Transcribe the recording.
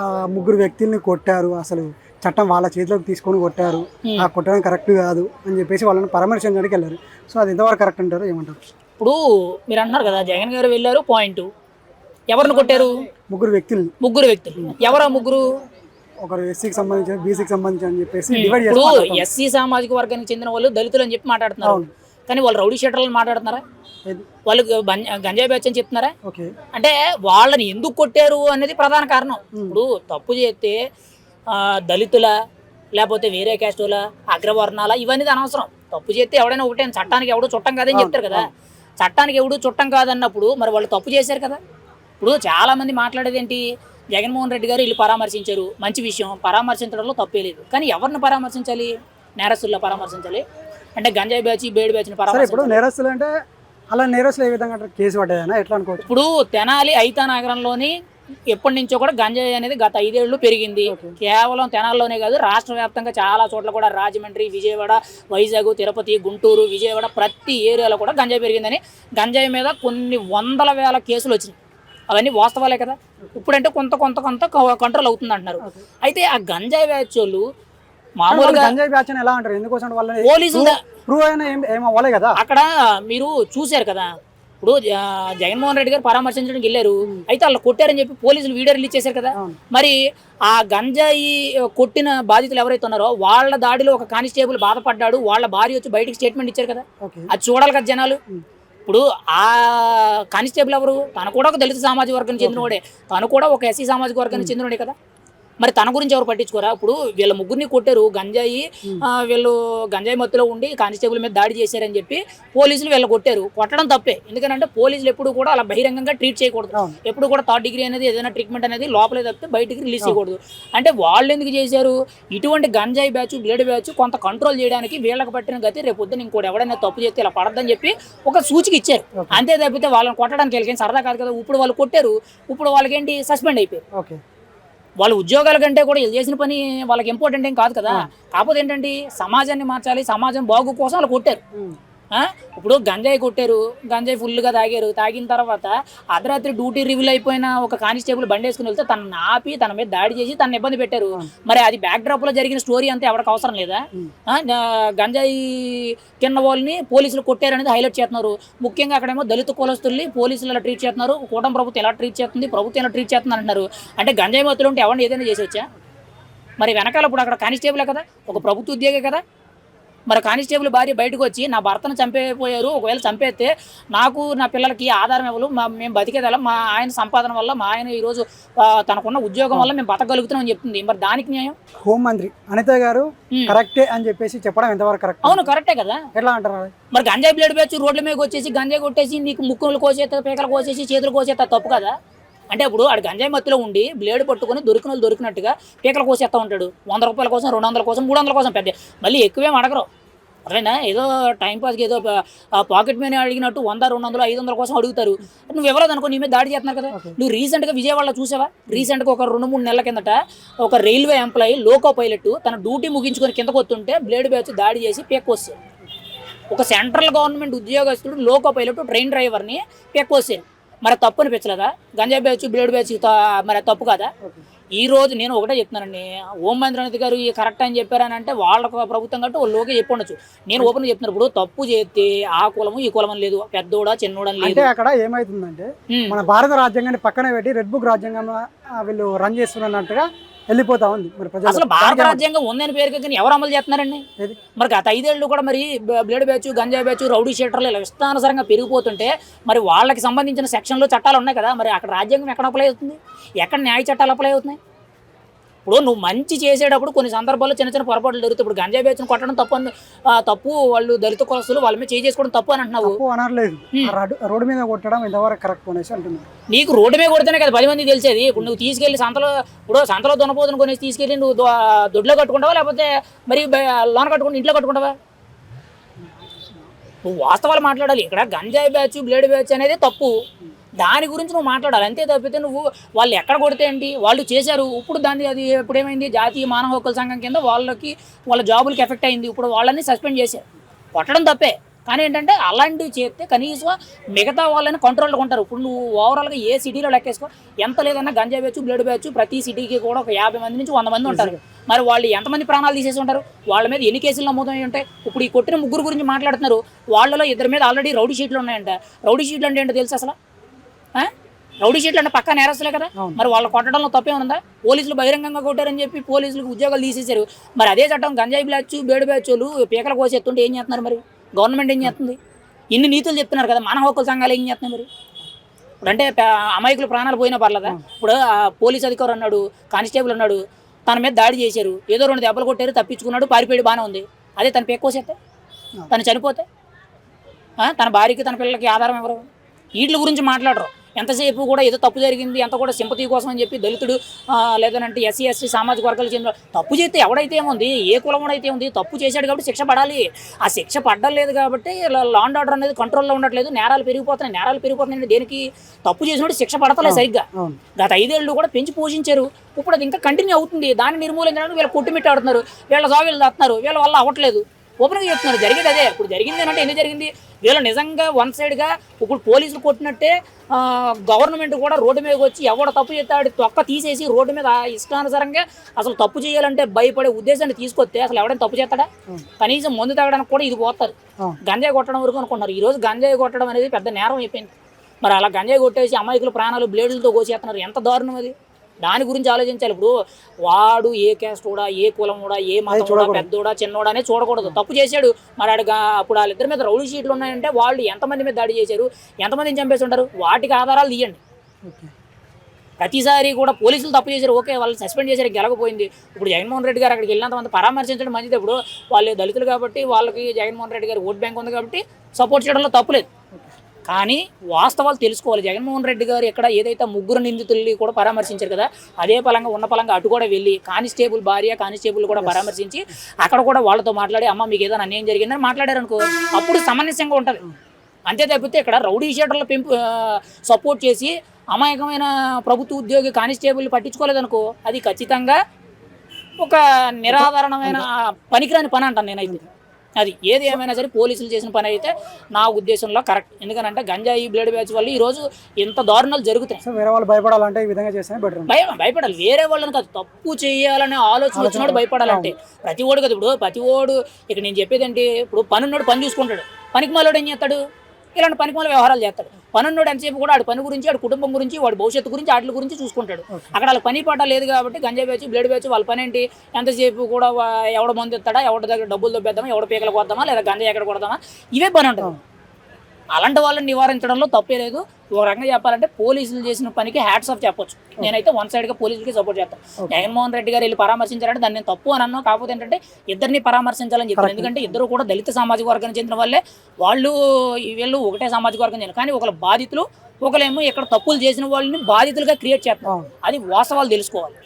ఆ ముగ్గురు వ్యక్తుల్ని కొట్టారు. అసలు చట్టం వాళ్ళ చేతిలోకి తీసుకొని కొట్టారు. ఆ కొట్టడం కరెక్ట్ కాదు అని చెప్పేసి వాళ్ళని పరామర్శించడానికి వెళ్ళారు. సో అది ఎంతవరకు కరెక్ట్ అంటారు? ఏమంటారు? ఇప్పుడు మీరు అంటున్నారు కదా జగన్ గారు వెళ్ళారు పాయింట్. ఎవరిని కొట్టారు? ముగ్గురు వ్యక్తుల్ని. ముగ్గురు వ్యక్తులు ఎవరా ముగ్గురు? ఒకరు ఎస్సీకి సంబంధించి బీసీకి సంబంధించి అని చెప్పేసి ఇప్పుడు ఎస్సీ సామాజిక వర్గానికి చెందిన వాళ్ళు దళితులు అని చెప్పి మాట్లాడుతున్నారు. కానీ వాళ్ళు రౌడీ షీటర్లను మాట్లాడుతున్నారా? వాళ్ళు గంజాయి బ్యాచ్ అని చెప్తున్నారా? ఓకే. అంటే వాళ్ళని ఎందుకు కొట్టారు అనేది ప్రధాన కారణం. ఇప్పుడు తప్పు చేస్తే దళితుల లేకపోతే వేరే క్యాస్టుల అగ్రవర్ణాల ఇవన్నీ అనవసరం. తప్పు చేస్తే ఎవడైనా ఒకటే చట్టానికి ఎవడు చుట్టం కాదని చెప్తారు కదా. చట్టానికి ఎవడు చుట్టం కాదన్నప్పుడు మరి వాళ్ళు తప్పు చేశారు కదా. ఇప్పుడు చాలా మంది మాట్లాడేది ఏంటి? జగన్మోహన్ రెడ్డి గారు వీళ్ళు పరామర్శించారు. మంచి విషయం. పరామర్శించడంలో తప్పే లేదు. కానీ ఎవరిని పరామర్శించాలి? నేరస్తుల్లో పరామర్శించాలి? అంటే గంజాయి బ్యాచ్ బేడి బ్యాచ్ని పరామర్శించాలి. నేరస్తులు అంటే అలా నేరస్తులు ఏ విధంగా కేసు పడ్డాయనా ఎట్లా అనుకోవచ్చు? ఇప్పుడు తెనాలి ఐతా నగరంలోని ఎప్పటి నుంచో కూడా గంజాయి అనేది గత ఐదేళ్ళు పెరిగింది. కేవలం తెనాల్లోనే కాదు రాష్ట్ర వ్యాప్తంగా చాలా చోట్ల కూడా రాజమండ్రి విజయవాడ వైజాగ్ తిరుపతి గుంటూరు విజయవాడ ప్రతి ఏరియాలో కూడా గంజాయి పెరిగిందని. గంజాయి మీద కొన్ని వందల వేల కేసులు వచ్చినాయి. అవన్నీ వాస్తవాలే కదా. ఇప్పుడంటే కొంత కొంత కొంత కంట్రోల్ అవుతుంది అంటున్నారు అయితే ఆ గంజాయి బ్యాచ్ వాళ్ళు మామూలుగా గంజాయి బ్యాచ్ అని ఎలా అంటారు? ఎందుకోసం వాళ్ళని పోలీసులు ప్రూవ్ అయినా ఏం ఏం అవ్వలే కదా? అక్కడ మీరు చూశారు కదా? ఇప్పుడు జగన్మోహన్ రెడ్డి గారు పరామర్శించడానికి వెళ్ళారు. అయితే వాళ్ళు కొట్టారని చెప్పి పోలీసులు వీడియో రిలీజ్ చేశారు కదా. మరి ఆ గంజాయి కొట్టిన బాధితులు ఎవరైతే ఉన్నారో వాళ్ళ దాడిలో ఒక కానిస్టేబుల్ బాధపడ్డాడు. వాళ్ళ భార్య వచ్చి బయటికి స్టేట్మెంట్ ఇచ్చారు కదా? అది చూడాలి కదా జనాలు. ఇప్పుడు ఆ కానిస్టేబుల్ ఎవరు? తను కూడా ఒక దళిత సామాజిక వర్గానికి చెందినవాడే. తను కూడా ఒక ఎస్సీ సామాజిక వర్గానికి చెందినవాడే కదా? మరి తన గురించి ఎవరు పట్టించుకోరా? ఇప్పుడు వీళ్ళ ముగ్గురిని కొట్టారు. గంజాయి వీళ్ళు గంజాయి మత్తులో ఉండి కానిస్టేబుల్ మీద దాడి చేశారని చెప్పి పోలీసులు వీళ్ళు కొట్టారు. కొట్టడం తప్పే. ఎందుకంటే పోలీసులు ఎప్పుడు కూడా అలా బహిరంగంగా ట్రీట్ చేయకూడదు. ఎప్పుడు కూడా థర్డ్ డిగ్రీ అనేది ఏదైనా ట్రీట్మెంట్ అనేది లోపలే తప్పితే బయటికి రిలీజ్ చేయకూడదు. అంటే వాళ్ళు ఎందుకు చేశారు? ఇటువంటి గంజాయి బ్యాచ్ బ్లేడ్ బ్యాచ్ కొంత కంట్రోల్ చేయడానికి వీళ్ళకి పట్టిన గతి రేపు పొద్దున ఇంకోటి ఎవడైనా తప్పు చేస్తే ఇలా పడద్దని చెప్పి ఒక సూచిక ఇచ్చారు. అంతే తప్పితే వాళ్ళని కొట్టడానికి వీళ్ళకి సరదా కాదు కదా. ఇప్పుడు వాళ్ళు కొట్టారు. ఇప్పుడు వాళ్ళకి ఏంటి సస్పెండ్ అయిపోయారు. ఓకే. వాళ్ళ ఉద్యోగాల కంటే కూడా వీళ్ళు చేసిన పని వాళ్ళకి ఇంపార్టెంట్ ఏం కాదు కదా. కాకపోతే ఏంటంటే సమాజాన్ని మార్చాలి సమాజం బాగు కోసం వాళ్ళు కొట్టారు? ఇప్పుడు గంజాయి కొట్టారు గంజాయి ఫుల్గా తాగారు. తాగిన తర్వాత అర్ధరాత్రి డ్యూటీ రివ్యూల్ అయిపోయిన ఒక కానిస్టేబుల్ బండి వేసుకుని వెళ్తే తన ఆపి తన మీద దాడి చేసి తన ఇబ్బంది పెట్టారు. మరి అది బ్యాక్ డ్రాప్లో జరిగిన స్టోరీ అంతా ఎవరికి అవసరం లేదా? గంజాయి తిన్న వాళ్ళని పోలీసులు కొట్టారనేది హైలైట్ చేస్తున్నారు. ముఖ్యంగా అక్కడేమో దళిత కులస్తుల్ని పోలీసులు ఎలా ట్రీట్ చేస్తున్నారు? కూటమి ప్రభుత్వం ఎలా ట్రీట్ చేస్తుంది? ప్రభుత్వం ఎలా ట్రీట్ చేస్తుంది అంటున్నారు. అంటే గంజాయి మత్తులు ఉంటే ఎవరిని ఏదైనా చేసొచ్చా మరి వెనకాల ఇప్పుడు అక్కడ కానిస్టేబులే కదా? ఒక ప్రభుత్వ ఉద్యోగే కదా? మరి కానిస్టేబుల్ భార్య బయటకు వచ్చి నా భర్తను చంపేపోయారు ఒకవేళ చంపేస్తే నాకు నా పిల్లలకి ఆధారం ఇవ్వలు మా మేము బతికేదల మా ఆయన సంపాదన వల్ల మా ఆయన ఈరోజు తనకున్న ఉద్యోగం వల్ల మేము బతకగలుగుతున్నాం అని చెప్తుంది. మరి దానికి న్యాయం? హోం మంత్రి అనిత గారు. కరెక్టే అని చెప్పేసి చెప్పడం ఎంతవరకు కరెక్ట్? అవును కరెక్టే కదా. ఎట్లా అంటారు? మరి గంజాయి బ్లేడ్ బ్యాచ్ రోడ్ల మీద వచ్చేసి గంజాయి కొట్టేసి నీకు ముక్కులు కోసేస్తా పీకలు కోసేసి చేతులు కోసేస్తా తప్పు కదా? అంటే ఇప్పుడు ఆడు గంజాయి మత్తులో ఉండి బ్లేడ్ పట్టుకొని దొరికిన వాళ్ళు దొరికినట్టుగా పీకలు కోసేస్తా ఉంటాడు. వంద రూపాయల కోసం రెండు వందల కోసం మూడు వందల కోసం పెద్ద. మళ్ళీ ఎక్కువేం అడగరు. అదేనా ఏదో టైం పాస్కి ఏదో పాకెట్ మనీ అడిగినట్టు వంద రెండు వందలు ఐదు వందల కోసం అడుగుతారు. నువ్వు ఎవరో అనుకో నీ మీద దాడి చేస్తున్నారు కదా. నువ్వు రీసెంట్గా విజయవాడలో చూసావా? రీసెంట్గా ఒక రెండు మూడు నెలల కిందట ఒక రైల్వే ఎంప్లాయీ లోకో పైలట్ తన డ్యూటీ ముగించుకొని కిందకు వస్తుంటే బ్లేడ్ బ్యాచ్ దాడి చేసి పేక్కొస్తారు ఒక సెంట్రల్ గవర్నమెంట్ ఉద్యోగస్తుడు లోకో పైలట్ ట్రైన్ డ్రైవర్ని పేక్కొస్తారు మరి తప్పు అనిపించలేదా? గంజాయి బ్యాచ్ బ్లేడ్ బ్యాచ్ మరి తప్పు కదా. ఈ రోజు నేను ఒకటే చెప్తున్నానండి. ఓం మంత్రి గారు ఈ కరెక్ట్ అని చెప్పారని అంటే వాళ్ళకు ప్రభుత్వం కంటే వాళ్ళు లోకే చెప్పి ఉండొచ్చు నేను ఓపెన్ చెప్తున్నాను ఇప్పుడు తప్పు చేస్తే ఆ కులము ఈ కులం లేదు. పెద్దోడా చిన్నోడా లేదు. అక్కడ ఏమైతుందంటే. మన భారత రాజ్యాంగాన్ని పక్కన పెట్టి రెడ్ బుక్ రాజ్యాంగం వీళ్ళు రన్ చేస్తున్నట్టుగా వెళ్ళిపోతా ఉంది మరి ప్రజలు అసలు భారత? రాజ్యాంగం ఉందని పేరు కానీ ఎవరు అమలు చేస్తున్నారండి? మరి గత ఐదేళ్ళు కూడా మరి బ్లేడ్ బ్యాచ్ గంజాయి బ్యాచ్ రౌడీ షీటర్లు ఇలా ఇష్టానుసారంగా పెరిగిపోతుంటే మరి వాళ్ళకి సంబంధించిన సెక్షన్లు చట్టాలు ఉన్నాయి కదా మరి అక్కడ రాజ్యాంగం ఎక్కడ అప్లై అవుతుంది ఎక్కడ న్యాయ చట్టాలు అప్లై అవుతున్నాయి ఇప్పుడు నువ్వు మంచి చేసేటప్పుడు కొన్ని సందర్భాల్లో చిన్న చిన్న పొరపాట్లు జరుగుతాయి. ఇప్పుడు గంజాయి బ్యాచ్ను కొట్టడం తప్పు తప్పు వాళ్ళు దళిత కులస్తులు వాళ్ళ మీద చేసుకోవడం తప్పు అని అంటున్నావు. అనర్లేదు రోడ్డు- మీద కొట్టడం ఎంతవరకు కరెక్ట్ అనేసి అంటున్నారు నీకు రోడ్డు మీద కొడితేనే కదా పది మంది తెలిసేది. ఇప్పుడు నువ్వు తీసుకెళ్ళి సంతలో ఇప్పుడు సంతలో దున్నపోతుని కొనేసి తీసుకెళ్ళి నువ్వు దొడ్లో కట్టుకుంటావా లేకపోతే మరి లోన కట్టుకుని ఇంట్లో కట్టుకుంటావా? నువ్వు వాస్తవాలు మాట్లాడాలి. ఇక్కడ గంజాయి బ్యాచ్ బ్లేడ్ బ్యాచ్ అనేది తప్పు. దాని గురించి నువ్వు మాట్లాడాలి. అంతే తప్పితే నువ్వు వాళ్ళు ఎక్కడ కొడితే ఏంటి? వాళ్ళు చేశారు. ఇప్పుడు దాన్ని అది ఇప్పుడు ఏమైంది? జాతీయ మానవ హక్కుల సంఘం కింద వాళ్ళకి వాళ్ళ జాబులకి ఎఫెక్ట్ అయింది. ఇప్పుడు వాళ్ళని సస్పెండ్ చేశారు. కొట్టడం తప్పే. కానీ ఏంటంటే అలాంటివి చేస్తే కనీసం మిగతా వాళ్ళని కంట్రోల్లో ఉంటారు. ఇప్పుడు నువ్వు ఓవరాల్గా ఏ సిటీలో లెక్కేసుకో? ఎంత లేదన్నా గంజా వేయచ్చు బ్లడ్ వేయచ్చు ప్రతి సిటీకి కూడా ఒక యాభై మంది నుంచి వంద మంది ఉంటారు. మరి వాళ్ళు ఎంతమంది ప్రాణాలు తీసేసి ఉంటారు? వాళ్ళ మీద ఎన్ని కేసులు నమోదై ఉంటాయి? ఇప్పుడు ఈ కొట్టిన ముగ్గురు గురించి మాట్లాడుతున్నారు. వాళ్ళలో ఇద్దరి మీద ఆల్రెడీ రౌడీ షీట్లు ఉన్నాయంట. రౌడీ షీట్లు అంటే ఏంటో తెలుసు అసలు? రౌడీ షీట్లు అంటే పక్కా నేరస్తులే కదా. మరి వాళ్ళు కొట్టడంలో తప్పే ఉందా? పోలీసులు బహిరంగంగా కొట్టారని చెప్పి పోలీసులకు ఉద్యోగాలు తీసేశారు. మరి అదే చట్టం గంజాయి బ్యాచ్ బేడు బ్యాచ్లు పీకల కోసి ఎత్తుంటే ఏం చేస్తున్నారు మరి? గవర్నమెంట్ ఏం చేస్తుంది? ఇన్ని నీతులు చెప్తున్నారు కదా మన హక్కుల సంఘాలు ఏం చేస్తున్నాయి మరి? ఇప్పుడు అంటే అమాయకులు ప్రాణాలు పోయినా పర్లేదా? ఇప్పుడు ఆ పోలీస్ అధికారి అన్నాడు కానిస్టేబుల్ అన్నాడు తన మీద దాడి చేశారు. ఏదో రెండు దెబ్బలు కొట్టారు తప్పించుకున్నాడు పారిపోయాడు బాగానే ఉంది. అదే తను పెక్కోసేస్తే తను చనిపోతే? తన భార్యకి తన పిల్లలకి ఆధారం ఎవరు? వీటి గురించి మాట్లాడరు. ఎంతసేపు కూడా ఏదో తప్పు జరిగింది ఎంత కూడా సింపతి కోసం అని చెప్పి దళితుడు ఆ, లేదనంటే ఎస్సీ ఎస్టీ సామాజిక వర్గాలకు చెందిన తప్పు చేస్తే ఎవడైతే ఏముంది ఏ కులం అయితే ఉంది తప్పు చేశాడు కాబట్టి శిక్ష పడాలి. ఆ శిక్ష పడ్డలేదు కాబట్టి లాండ్ ఆర్డర్ అనేది కంట్రోల్లో ఉండట్లేదు నేరాలు పెరిగిపోతున్నాయి. నేరాలు పెరిగిపోతున్నాయి దేనికి తప్పు చేసినప్పుడు శిక్ష పడతలేదు సరిగ్గా. గత ఐదేళ్ళు కూడా పెంచి పోషించారు. ఇప్పుడు అది ఇంకా కంటిన్యూ అవుతుంది. దాన్ని నిర్మూలించడానికి వీళ్ళు కొట్టుమిట్టాడుతున్నారు. వీళ్ళ జాబ్ వీళ్ళు దాస్తున్నారు వీళ్ళ వల్ల అవ్వట్లేదు. ఓపెన్గా చెప్తున్నారు. జరిగేది అదే. ఇప్పుడు జరిగింది అంటే ఎందుకు జరిగింది? వీళ్ళు నిజంగా వన్ సైడ్గా ఇప్పుడు పోలీసులు కొట్టినట్టే గవర్నమెంట్ కూడా రోడ్డు మీదకి వచ్చి ఎవడ తప్పు చేస్తాడు తొక్క తీసేసి రోడ్డు మీద ఇష్టానుసారంగా అసలు తప్పు చేయాలంటే భయపడే ఉద్దేశాన్ని తీసుకొస్తే అసలు ఎవడైనా తప్పు చేస్తాడా? కనీసం మందు తాగడానికి కూడా ఇది పోతారు. గంజాయి కొట్టడం వరకు అనుకుంటున్నారు. ఈ రోజు గంజాయి కొట్టడం అనేది పెద్ద నేరం అయిపోయింది. మరి అలా గంజాయి కొట్టేసి అమాయకుల ప్రాణాలు బ్లేడులతో కోసేస్తున్నారు. ఎంత దారుణం అది? దాని గురించి ఆలోచించాలి. ఇప్పుడు వాడు ఏ క్యాస్ట్ కూడా ఏ కులం కూడా ఏ మతం కూడా. పెద్దోడా చిన్నోడా అనేది చూడకూడదు. తప్పు చేశాడు. మరి ఆడు గా- అప్పుడు వాళ్ళిద్దరి మీద రౌడీ షీట్లు ఉన్నాయంటే వాళ్ళు ఎంతమంది మీద దాడి చేశారు? ఎంతమందిని చంపేసి ఉంటారు వాటికి ఆధారాలు తీయండి. ప్రతిసారి కూడా పోలీసులు తప్పు చేశారు. ఓకే వాళ్ళు సస్పెండ్ చేశారు. గెలకపోయింది. ఇప్పుడు జగన్మోహన్ రెడ్డి గారు అక్కడికి వెళ్ళినంత మంది పరామర్శించడం మంచిది. ఇప్పుడు వాళ్ళు దళితులు కాబట్టి వాళ్ళకి జగన్మోహన్ రెడ్డి గారు ఓట్ బ్యాంక్ ఉంది కాబట్టి సపోర్ట్ చేయడంలో తప్పులేదు కానీ వాస్తవాలు తెలుసుకోవాలి. జగన్మోహన్ రెడ్డి గారు ఇక్కడ ఏదైతే ముగ్గురు నిందితుల్ని కూడా పరామర్శించారు కదా అదే పలంగా ఉన్న పలంగా అటు కూడా వెళ్ళి కానిస్టేబుల్ భార్య కానిస్టేబుల్ కూడా పరామర్శించి అక్కడ కూడా వాళ్ళతో మాట్లాడి అమ్మ మీకు ఏదైనా అన్యాయం జరిగిందని మాట్లాడారు అనుకో అప్పుడు సమన్వయంగా ఉంటుంది. అంతే తప్పితే ఇక్కడ రౌడీ షీటర్ల పెంపు సపోర్ట్ చేసి అమాయకమైన ప్రభుత్వ ఉద్యోగి కానిస్టేబుల్ పట్టించుకోలేదనుకో అది ఖచ్చితంగా ఒక నిరాధారణమైన పనికిరాని పని అంటాను నేనైతే. అది ఏది ఏమైనా సరే పోలీసులు చేసిన పని అయితే నా ఉద్దేశంలో కరెక్ట్. ఎందుకనంటే గంజాయి బ్లేడ్ బ్యాచ్ వల్ల ఈ రోజు ఇంత దారుణాలు జరుగుతాయి. వేరే వాళ్ళు భయపడాలంటే ఈ విధంగా చేస్తేనే బెటర్ భయం భయపడాలి. వేరే వాళ్ళని కాదు తప్పు చేయాలనే ఆలోచన వచ్చినోడు భయపడాలంటే. ప్రతి ఓడు కదా ఇప్పుడు ప్రతి ఓడు ఇక నేను చెప్పేది ఏంటి ఇప్పుడు పనున్నోడు పని చూసుకుంటాడు. పనికి మాలోడు ఏం చేస్తాడు? ఇలాంటి పనికి మాల వ్యవహారాలు చేస్తాడు. పనున్నోడు ఎంతసేపు కూడా ఆడు పని గురించి ఆడు కుటుంబం గురించి వాడి భవిష్యత్తు గురించి వాటి గురించి చూసుకుంటాడు. అక్కడ వాళ్ళ పని పాట లేదు కాబట్టి గంజాయి బ్యాచ్ బ్లేడ్ బ్యాచ్ వాళ్ళ పని ఏంటి? ఎంతసేపు కూడా ఎవడ మంది ఇస్తాడా? ఎవరి దగ్గర డబ్బులు దొబ్బేద్దామా? ఎవడ పీకలు కొద్దామా లేదా గంజాయి ఎక్కడ కొడదామా? ఇవే పని ఉంటుంది అలాంటి వాళ్ళని నివారించడంలో తప్పే లేదు. ఒక రకంగా చెప్పాలంటే పోలీసులు చేసిన పనికి హ్యాట్స్ ఆఫ్ చెప్పొచ్చు. నేనైతే వన్ సైడ్గా పోలీసులకి సపోర్ట్ చేస్తాను జగన్మోహన్ రెడ్డి గారు వెళ్ళి పరామర్శించారంటే దాన్ని నేను తప్పు అని అన్నాను. కాకపోతే ఏంటంటే ఇద్దరిని పరామర్శించాలని చెప్పాను. ఎందుకంటే ఇద్దరు కూడా దళిత సామాజిక వర్గానికి చెందిన వాళ్ళే. వాళ్ళు వీళ్ళు ఒకటే సామాజిక వర్గం చెందిన కానీ ఒకరు బాధితులు ఒకరేమో ఇక్కడ తప్పులు చేసిన వాళ్ళని బాధితులుగా క్రియేట్ అవును. అది వాస్తవాలు తెలుసుకోవాలి.